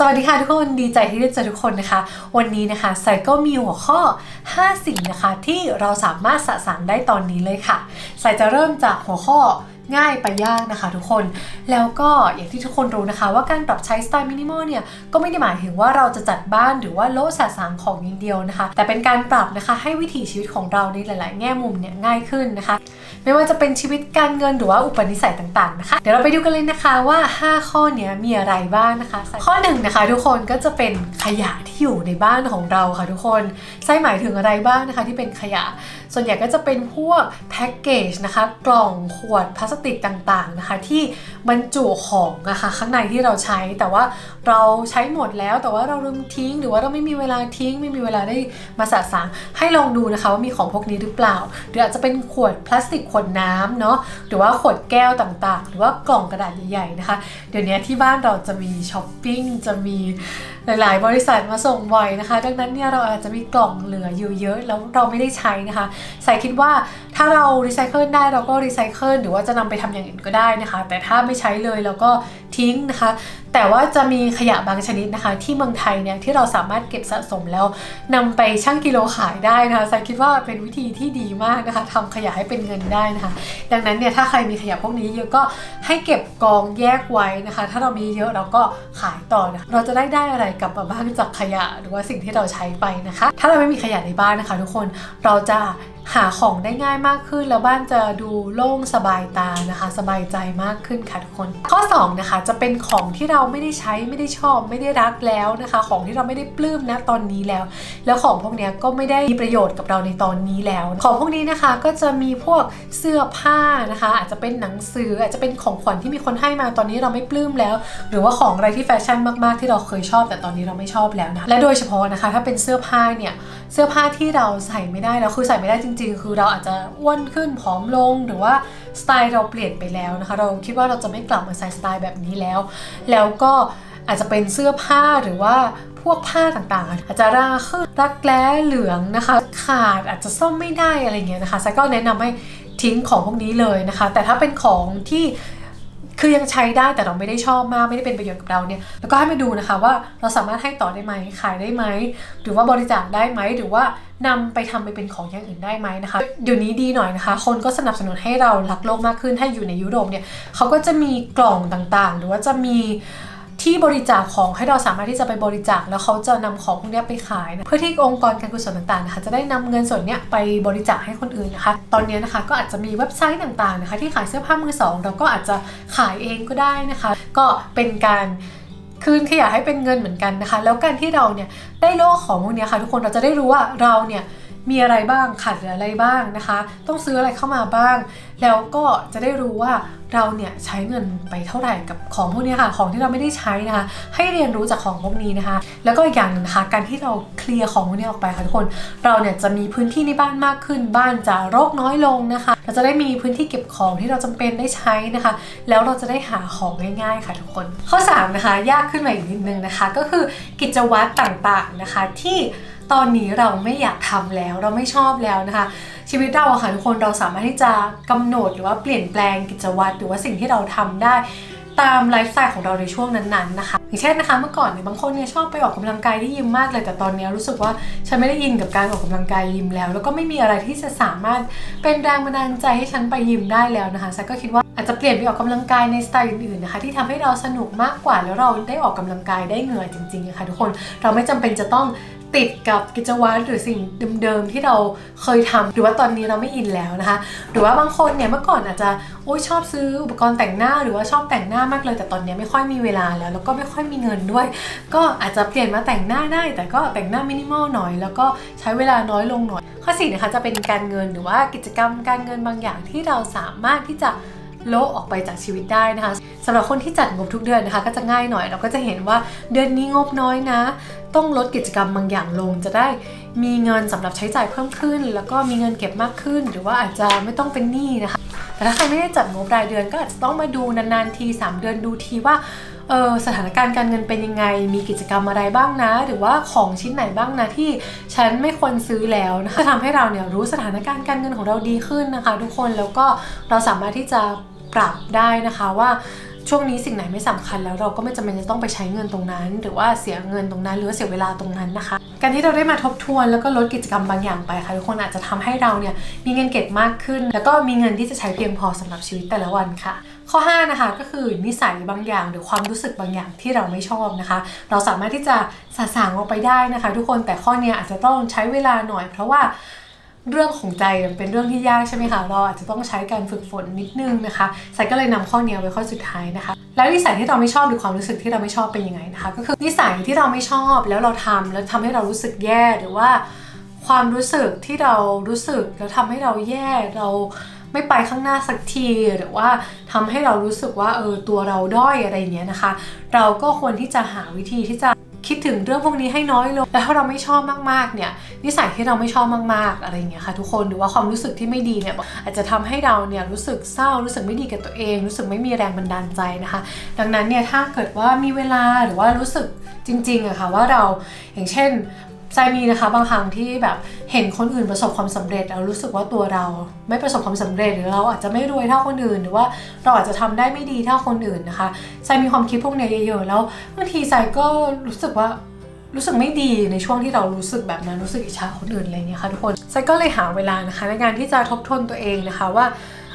สวัสดีค่ะทุกคนดีใจที่ได้เจอทุกคนนะคะ วันนี้นะคะไซก็มีหัวข้อ 5 สิ่งนะคะที่เราสามารถสะสางได้ตอนนี้เลยค่ะไซจะเริ่มจากหัวข้อง่ายไปยากนะคะทุกคน แล้วก็อย่างที่ทุกคนรู้นะคะ ว่าการปรับใช้สไตล์มินิมอลเนี่ย ก็ไม่ได้หมายถึงว่าเราจะจัดบ้านหรือว่าโละสะสางของอย่างเดียวนะคะ แต่เป็นการปรับนะคะให้วิถีชีวิตของเราในหลาย ๆ แง่มุมเนี่ยง่ายขึ้นนะคะ ไม่ว่าจะเป็นชีวิตการเงินหรือว่าอุปนิสัยต่างๆนะคะ เดี๋ยวเราไปดูกันเลยนะคะว่า 5 ข้อนี้มีอะไรบ้างนะคะ ข้อหนึ่งนะคะทุกคนก็จะเป็นขยะที่อยู่ในบ้านของเราค่ะทุกคนไส้หมายถึงอะไรบ้างนะคะที่เป็นขยะส่วนใหญ่ก็จะเป็นพวกแพ็กเกจนะคะกล่องขวดพลาสติกต่างๆนะคะที่บรรจุของนะคะข้างในที่เราใช้แต่ว่าเราใช้หมดแล้วแต่ว่าเราลืมทิ้ง หรือว่าเราไม่มีเวลาทิ้ง ไม่มีเวลาได้มาสะสางให้ลองดูนะคะว่ามีของพวกนี้หรือเปล่า หรืออาจจะเป็นขวดพลาสติกขวดน้ำเนาะหรือว่าขวดแก้วต่างๆ หรือว่ากล่องกระดาษใหญ่ๆนะคะ เดี๋ยวนี้ที่บ้านเราจะมีช้อปปิ้งจะมี หลาย ๆ บริษัทมาส่งบ่อยนะคะ ดังนั้นเนี่ยเราอาจจะมีกล่องเหลืออยู่เยอะ แล้วเราไม่ได้ใช้นะคะ ใส่คิดว่าถ้าเรารีไซเคิลได้เราก็รีไซเคิลหรือว่าจะนำไปทำอย่างอื่นก็ได้นะคะ แต่ถ้าไม่ใช้เลยเราก็ทิ้งนะคะ แต่ว่าจะมีขยะบางชนิดนะคะ ที่เมืองไทยเนี่ยที่เราสามารถเก็บสะสมแล้วนำไปชั่งกิโลขายได้นะคะไซคิดว่าเป็นวิธีที่ดีมากนะคะทำขยะให้เป็นเงินได้นะคะ ดังนั้นเนี่ยถ้าใครมีขยะพวกนี้เยอะก็ให้เก็บกองแยกไว้นะคะ ถ้าเรามีเยอะเราก็ขายต่อนะะเราจะได้ได้อะไรกลับมาบ้างจากขยะหรือว่าสิ่งที่เราใช้ไปนะคะ ถ้าเราไม่มีขยะในบ้านนะคะ ทุกคนเราจะหาของได้ง่ายมากขึ้น แล้วบ้านจะดูโล่งสบายตานะคะ สบายใจมากขึ้นค่ะทุกคน ข้อ 2 นะคะ จะเป็นของที่เราไม่ได้ใช้ไม่ได้ชอบไม่ได้รักแล้วนะคะ ของที่เราไม่ได้ปลื้มนะตอนนี้แล้ว แล้วของพวกนี้ก็ไม่ได้มีประโยชน์กับเราในตอนนี้แล้ว ของพวกนี้นะคะก็จะมีพวกเสื้อผ้านะคะ อาจจะเป็นหนังสืออาจจะเป็นของขวัญที่มีคนให้มาตอนนี้เราไม่ปลื้มแล้ว หรือว่าของอะไรที่แฟชั่นมากๆ ที่เราเคยชอบ แต่ตอนนี้เราไม่ชอบแล้วนะและโดยเฉพาะนะคะ ถ้าเป็นเสื้อผ้าเนี่ยเสื้อผ้าที่เราใส่ไม่ได้แล้วคือใส่ไม่ได้จริง ๆ คือเราอาจจะอ้วนขึ้นผอมลงหรือว่าสไตล์เราเปลี่ยนไปแล้วนะคะ เราคิดว่าเราจะไม่กลับมาใส่สไตล์แบบนี้แล้ว แล้วก็อาจจะเป็นเสื้อผ้าหรือว่า วกผ้าต่างๆ อาจจะราขึ้นรักแร้เหลืองนะคะ ขาดอาจจะซ่อมไม่ได้อะไรเงี้ยนะคะไซก็แนะนำให้ทิ้งของพวกนี้เลยนะคะ แต่ถ้าเป็นของที่คือยังใช้ได้แต่เราไม่ได้ชอบมากไม่ได้เป็นประโยชน์กับเราเนี่ยแล้วก็ให้มาดูนะคะว่าเราสามารถให้ต่อได้ไหมขายได้ไหมหรือว่าบริจาคได้ไหมหรือว่านำไปทำไปเป็นของอย่างอื่นได้ไหมนะคะเดี๋ยวนี้ดีหน่อยนะคะ คนก็สนับสนุนให้เรารักโลกมากขึ้นถ้าอยู่ในยุโรปเนี่ยเขาก็จะมีกล่องต่างๆ หรือว่าจะมี ที่บริจาคของให้เราสามารถที่จะไปบริจาคแล้วเขาจะนำของพวกนี้ไปขายนะเพื่อที่องค์กรการกุศลต่างๆนะคะจะได้นำเงินส่วนนี้ไปบริจาคให้คนอื่นนะคะ ตอนนี้นะคะก็อาจจะมีเว็บไซต์ต่างๆนะคะที่ขายเสื้อผ้ามือสองเราก็อาจจะขายเองก็ได้นะคะ ก็เป็นการคืนขยะให้เป็นเงินเหมือนกันนะคะ แล้วการที่เราเนี่ยได้โลกของพวกนี้ค่ะ ทุกคนเราจะได้รู้ว่าเราเนี่ย มีอะไรบ้างขาดเหลืออะไรบ้างนะคะ ต้องซื้ออะไรเข้ามาบ้าง แล้วก็จะได้รู้ว่าเราเนี่ยใช้เงินไปเท่าไหร่กับของพวกนี้ค่ะ ของที่เราไม่ได้ใช้นะคะ ให้เรียนรู้จากของพวกนี้นะคะ แล้วก็อีกอย่างหนึงนะคะการที่เราเคลียร์ของพวกนี้ออกไปค่ะทุกคน เราเนี่ยจะมีพื้นที่ในบ้านมากขึ้น บ้านจะรกน้อยลงนะคะ เราจะได้มีพื้นที่เก็บของที่เราจำเป็นได้ใช้นะคะ แล้วเราจะได้หาของง่าย ๆ ค่ะทุกคน ข้อ3นะคะยากขึ้นมาอีกนิดนึงนะคะ ก็คือกิจวัตรต่างๆนะคะที่ ตอนนี้เราไม่อยากทำแล้ว เราไม่ชอบแล้วนะคะ ชีวิตเราค่ะทุกคนเราสามารถที่จะกำหนดหรือว่าเปลี่ยนแปลงกิจวัตรหรือว่าสิ่งที่เราทำได้ตามไลฟ์สไตล์ของเราในช่วงนั้นๆนะคะอย่างเช่นนะคะเมื่อก่อนเนี่ยบางคนเนี่ยชอบไปออกกำลังกายที่ยิมมากเลยแต่ตอนนี้รู้สึกว่าฉันไม่ได้ยินกับการออกกำลังกายยิมแล้ว แล้วก็ไม่มีอะไรที่จะสามารถเป็นแรงบันดาลใจให้ฉันไปยิมได้แล้วนะคะฉันก็คิดว่าอาจจะเปลี่ยนไปออกกำลังกายในสไตล์อื่นๆนะคะที่ทำให้เราสนุกมากกว่าแล้วเราได้ออกกำลังกายได้เหงื่อจริงๆนะคะทุกคนเราไม่จำเป็นจะต้อง ติดกับกิจวัตรหรือสิ่งเดิมๆที่เราเคยทำหรือว่าตอนนี้เราไม่อินแล้วนะคะ หรือว่าบางคนเนี่ยเมื่อก่อนอาจจะโอ้ยชอบซื้ออุปกรณ์แต่งหน้า หรือว่าชอบแต่งหน้ามากเลย แต่ตอนนี้ไม่ค่อยมีเวลาแล้วแล้วก็ไม่ค่อยมีเงินด้วย ก็อาจจะเปลี่ยนมาแต่งหน้าได้ แต่ก็แต่งหน้ามินิมอลหน่อย แล้วก็ใช้เวลาน้อยลงหน่อย ข้อสี่นะคะจะเป็นการเงินหรือว่ากิจกรรมการเงินบางอย่างที่เราสามารถที่จะ โละออกไปจากชีวิตได้นะคะสำหรับคนที่จัดงบทุกเดือนนะคะ ก็จะง่ายหน่อยเราก็จะเห็นว่าเดือนนี้งบน้อยนะ ต้องลดกิจกรรมบางอย่างลง จะได้มีเงินสำหรับใช้จ่ายเพิ่มขึ้น แล้วก็มีเงินเก็บมากขึ้น หรือว่าอาจจะไม่ต้องเป็นหนี้นะคะแต่ถ้าใครไม่ได้จัดงบรายเดือนก็อาจจะต้องมาดูนานๆที 3 เดือนดูทีว่า เออสถานการณ์การเงินเป็นยังไง มีกิจกรรมอะไรบ้างนะ หรือว่าของชิ้นไหนบ้างนะที่ฉันไม่ควรซื้อแล้วนะคะทำให้เราเนี่ยรู้สถานการณ์การเงินของเราดีขึ้นนะคะ ทุกคนแล้วก็เราสามารถที่จะปรับได้นะคะว่าช่วงนี้สิ่งไหนไม่สำคัญแล้วเราก็ไม่จำเป็นจะต้องไปใช้เงินตรงนั้น หรือว่าเสียเงินตรงนั้น หรือว่าเสียเวลาตรงนั้นนะคะ การที่เราได้มาทบทวนแล้วก็ลดกิจกรรมบางอย่างไปค่ะทุกคนอาจจะทำให้เราเนี่ยมีเงินเก็บมากขึ้น แล้วก็มีเงินที่จะใช้เพียงพอสำหรับชีวิตแต่ละวันค่ะ ข้อ 5 นะคะก็คือนิสัยบางอย่าง หรือความรู้สึกบางอย่างที่เราไม่ชอบนะคะ เราสามารถที่จะสะสางออกไปได้นะคะ ทุกคนแต่ข้อนี้อาจจะต้องใช้เวลาหน่อย เพราะว่า เรื่องของใจมันเป็นเรื่องที่ยากใช่ไหมคะเราอาจจะต้องใช้การฝึกฝนนิดนึงนะคะสายก็เลยนำข้อเนี้ยไว้ข้อสุดท้ายนะคะ แล้วนิสัยที่เราไม่ชอบหรือความรู้สึกที่เราไม่ชอบเป็นยังไงนะคะ ก็คือนิสัยที่เราไม่ชอบแล้วเราทำแล้วทำให้เรารู้สึกแย่หรือว่าความรู้สึกที่เรารู้สึกแล้วทำให้เราแย่เราไม่ไปข้างหน้าสักทีหรือว่าทำให้เรารู้สึกว่าเออตัวเราด้อยอะไรอย่างเงี้ยนะคะ เราก็ควรที่จะหาวิธีที่จะ คิดถึงเรื่องพวกนี้ให้น้อยลง แล้วถ้าเราไม่ชอบมากๆ เนี่ย นิสัยที่เราไม่ชอบมากๆ อะไรเงี้ยค่ะทุกคน หรือว่าความรู้สึกที่ไม่ดีเนี่ย อาจจะทำให้เราเนี่ยรู้สึกเศร้า รู้สึกไม่ดีกับตัวเอง รู้สึกไม่มีแรงบันดาลใจนะคะ ดังนั้นเนี่ย ถ้าเกิดว่ามีเวลาหรือว่ารู้สึกจริงๆอะค่ะว่าเราอย่างเช่น ใจมีนะคะบางครั้งที่แบบเห็นคนอื่นประสบความสำเร็จแล้วรู้สึกว่าตัวเราไม่ประสบความสำเร็จ หรือเราอาจจะไม่รวยเท่าคนอื่น หรือว่าเราอาจจะทำได้ไม่ดีเท่าคนอื่นนะคะใจมีความคิดพวกนี้เยอะๆแล้วบางทีใจก็รู้สึกว่ารู้สึกไม่ดีในช่วงที่เรารู้สึกแบบนั้นรู้สึกอิจฉาคนอื่นอะไรเงี้ยค่ะทุกคนใจก็เลยหาเวลานะคะ ในการที่จะทบทวนตัวเองนะคะว่า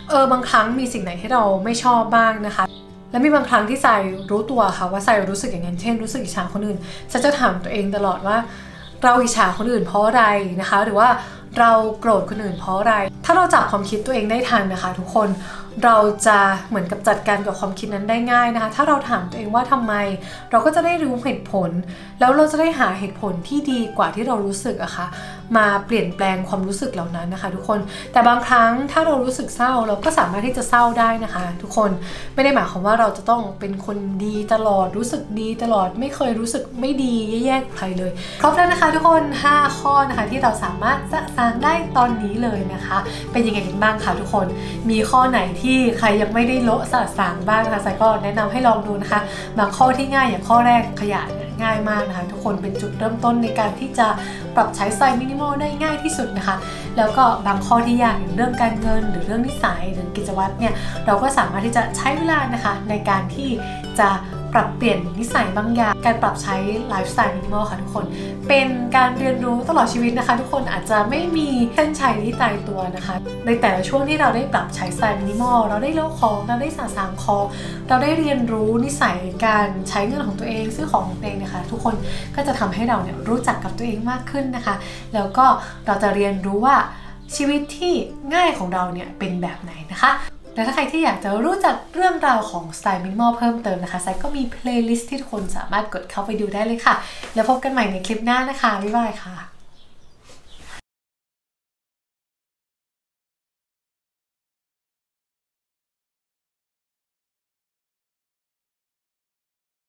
เออบางครั้งมีสิ่งไหนที่เราไม่ชอบบ้างนะคะและมีบางครั้งที่ใจรู้ตัวค่ะว่าใจรู้สึกอย่างนั้นเช่นรู้สึกอิจฉาคนอื่นฉันจะถามตัวเองตลอดว่า เราอิจฉาคนอื่นเพราะอะไรนะคะ หรือว่าเราโกรธคนอื่นเพราะอะไร ถ้าเราจับความคิดตัวเองได้ทันนะคะ ทุกคน เราจะเหมือนกับจัดการกับความคิดนั้นได้ง่ายนะคะ ถ้าเราถามตัวเองว่าทำไม เราก็จะได้รู้เหตุผล แล้วเราจะได้หาเหตุผลที่ดีกว่าที่เรารู้สึกอะคะ่ะมาเปลี่ยนแปลงความรู้สึกเหล่านั้นนะคะ ทุกคน แต่บางครั้งถ้าเรารู้สึกเศร้าเราก็สามารถที่จะเศร้าได้นะคะ ทุกคนไม่ได้หมายความว่าเราจะต้องเป็นคนดีตลอดรู้สึกดีตลอดไม่เคยรู้สึกไม่ดีแย่ๆกับใครเลยครบแล้วนะคะ ทุกคน 5 ข้อนะคะที่เราสามารถสะสางได้ตอนนี้เลยนะคะ เป็นยังไงกันบ้างคะทุกคนมีข้อไหนที่ใครยังไม่ได้โละสะสางบ้างนะคะไซก็แนะนำให้ลองดูนะคะ บางข้อที่ง่ายอย่างข้อแรกขยะง่ายมากนะคะ ทุกคนเป็นจุดเริ่มต้นในการที่จะปรับใช้ไซมินิมอลได้ง่ายที่สุดนะคะ แล้วก็บางข้อที่ยากอย่างเรื่องการเงิน หรือเรื่องนิสัยหรือกิจวัตรเนี่ยเราก็สามารถที่จะใช้เวลานะคะในการที่จะ ปรับเปลี่ยนนิสัยบางอย่าง การปรับใช้ไลฟ์สไตล์มินิมอลค่ะทุกคน เป็นการเรียนรู้ตลอดชีวิตนะคะ ทุกคนอาจจะไม่มีเส้นชัยที่ตายตัวนะคะ ในแต่ละช่วงที่เราได้ปรับใช้สไตล์มินิมอลเราได้โลกของเราได้สะสางคอเราได้เรียนรู้นิสัยการใช้เงินของตัวเองซื้อของของตัวเองนะคะ ทุกคนก็จะทำให้เราเนี่ยรู้จักกับตัวเองมากขึ้นนะคะ แล้วก็เราจะเรียนรู้ว่าชีวิตที่ง่ายของเราเนี่ยเป็นแบบไหนนะคะ และถ้าใครที่อยากจะรู้จักเรื่องราวของสไตล์มินิมอลเพิ่มเติมนะคะไซก็มีเพลย์ลิสต์ที่ทุกคนสามารถกดเข้าไปดูได้เลยค่ะ แล้วพบกันใหม่ในคลิปหน้านะคะ บ๊ายบายค่ะ